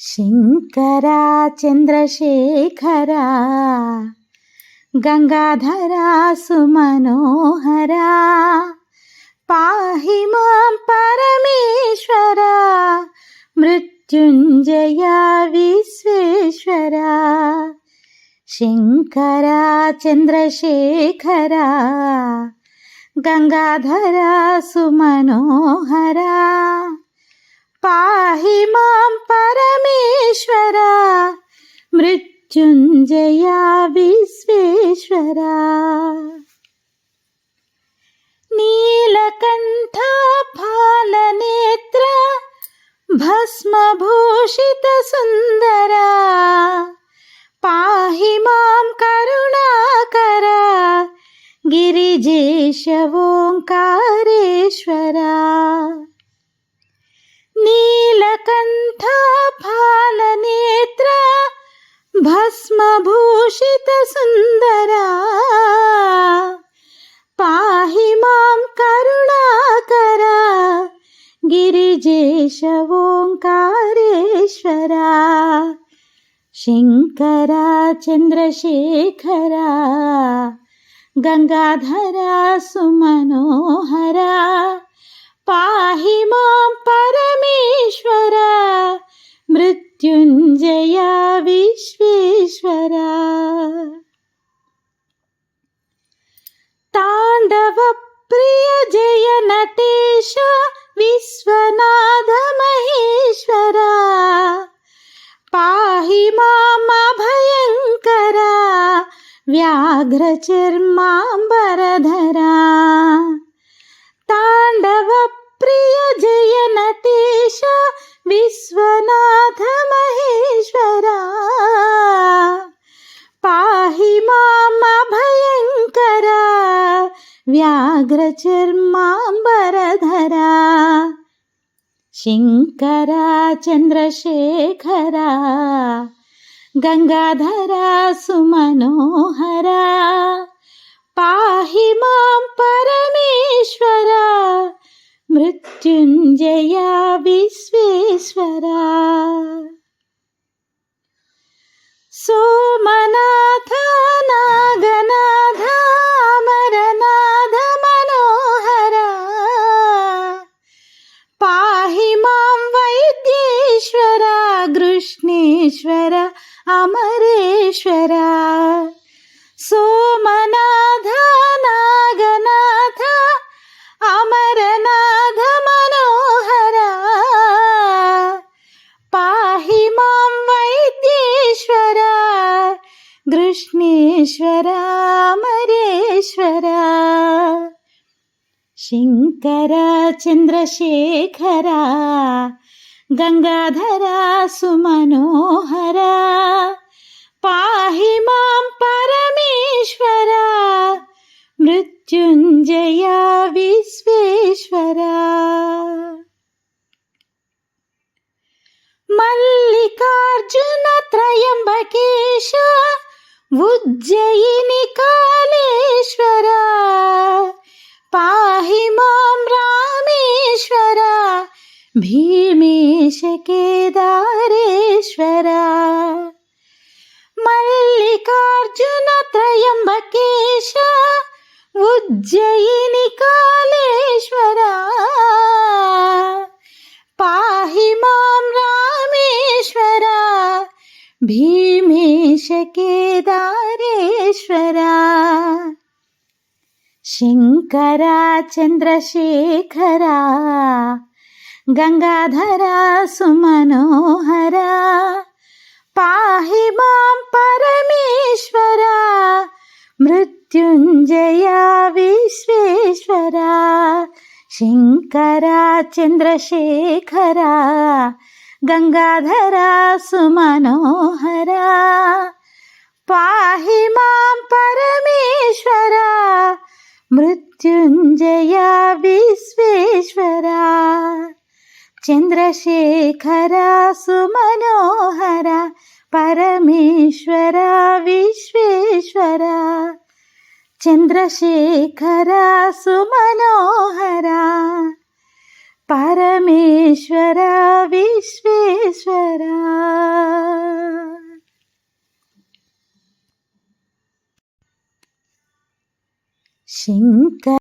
ശങ്കര ചന്ദ്രശേഖര ഗംഗാധര സുമനോഹര പാഹി മാം പരമേശ്വര മൃത്യുഞ്ജയ വിശ്വേശ്വര ശങ്കര ചന്ദ്രശേഖര ഗംഗാധര സുമനോഹര. మృత్యుంజయా విశ్వేశ్వరా. నీలకంఠ ఫాలనేత్ర భస్మభూషిత సుందరా. सुन्दरा। पाहि मां करुणाकरा। गिरिजेशोङ्कारेश्वरा शङ्करा चन्द्रशेखरा। गङ्गाधरा सुमनोहरा। नटेश विश्वनाथ महेश्वरा। पाहि मामाभयङ्करा तांडव प्रिय जय नटेश विश्वनाथ महेश्वरा। पाहि मा व्याघ्रचर्माम्बरधरा शङ्करा चन्द्रशेखरा गङ्गाधरा सुमनोहरा पाहि मां परमे പരമേശ്വര അമരേശ്വര. സോമനാഥ നാഗനാഥ അമരനാഥ മനോഹര. പാഹി മാം വൈദ്യേശ്വര കൃഷ്ണേശ്വര അമരേശ്വര. ശങ്കര ചന്ദ്രശേഖര गङ्गाधरा सुमनोहरा पाहि माँ परमेश्वरा मृत्युञ्जया विश्वेश्वरा। मल्लिकार्जुनत्रयम्बकेश उज्जयिनि कालेश्वरा पाहि माँ रामेश्वरा भी उज्जयिनी कालेश्वरा, पाही माम रामेश्वरा, भीमेश केदारेश्वरा शङ्करा चन्द्रशेखरा गङ्गाधरा सुमनोहरा, पाहि माँ परमेश्वरा, मृत् मृत्युञ्जया विश्वेश्वरा शङ्करा चन्द्रशेखरा गङ्गाधरा सुमनोहरा पाहि मां परमेश्वरा मृत्युञ्जया विश्वेश्वरा चन्द्रशेखरा सुमनोहरा परमेश्वरा विश्वेश्वरा ചന്ദ്രശേഖര സുമനോഹര പരമേശ്വര വിശ്വേശ്വര. ശങ്കർ